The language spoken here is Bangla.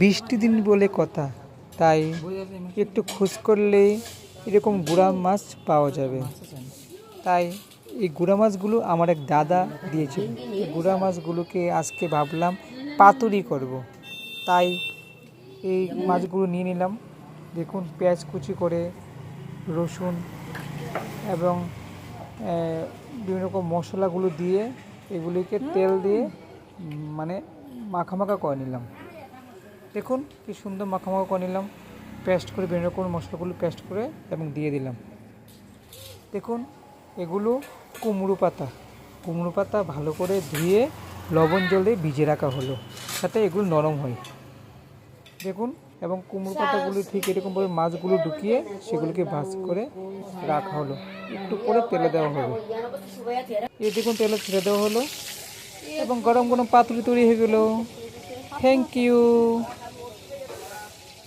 বৃষ্টি দিন বলে কথা, তাই একটু খোঁজ করলেই এরকম গুড়া মাছ পাওয়া যাবে। তাই এই গুড়া মাছগুলো আমার এক দাদা দিয়েছিল। এই গুড়া মাছগুলোকে আজকে ভাবলাম পাতুরি করব। তাই এই মাছগুলো নিয়ে নিলাম। দেখুন, পেঁয়াজ কুচি করে, রসুন এবং বিভিন্ন রকম মশলাগুলো দিয়ে এগুলিকে তেল দিয়ে মানে মাখামাখা করে নিলাম। দেখুন কি সুন্দর মাখামাখা করে নিলাম। পেস্ট করে বিভিন্ন রকম মশলাগুলো পেস্ট করে এবং দিয়ে দিলাম। দেখুন, এগুলো কুমড়ো পাতা। কুমড়ো পাতা ভালো করে ধুয়ে লবণ জলে ভিজে রাখা হলো, যাতে এগুলো নরম হয়। দেখুন, এবং কুমড়ো পাতাগুলো ঠিক এরকমভাবে মাছগুলো ঢুকিয়ে সেগুলোকে ভাজ করে রাখা হলো। একটু পরে তেলে দেওয়া হবে এই দেখুন, তেলে ছেড়ে দেওয়া হলো। এবং গরম গরম পাতুরি তৈরি হয়ে গেল। Thank you